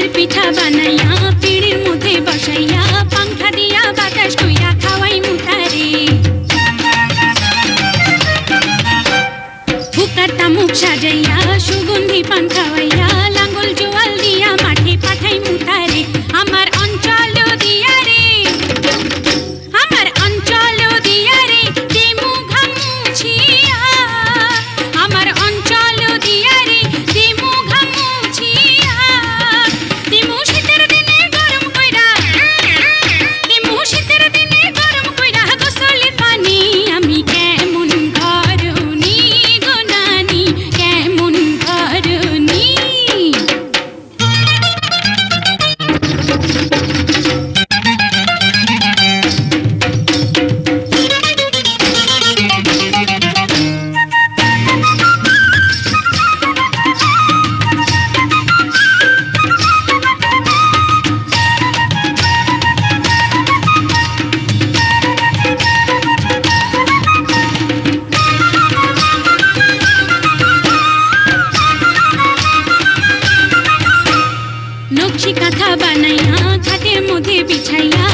চালের পিঠা বানাইয়া, পিড়ির মধ্যে বসাইয়া, পাংখা দিয়া বাতাস কইরা খাওয়াই মুতারে ফুকার তামুক সাজাইয়া, সুগন্ধি পান খাওয়াই পদে বিছাইয়া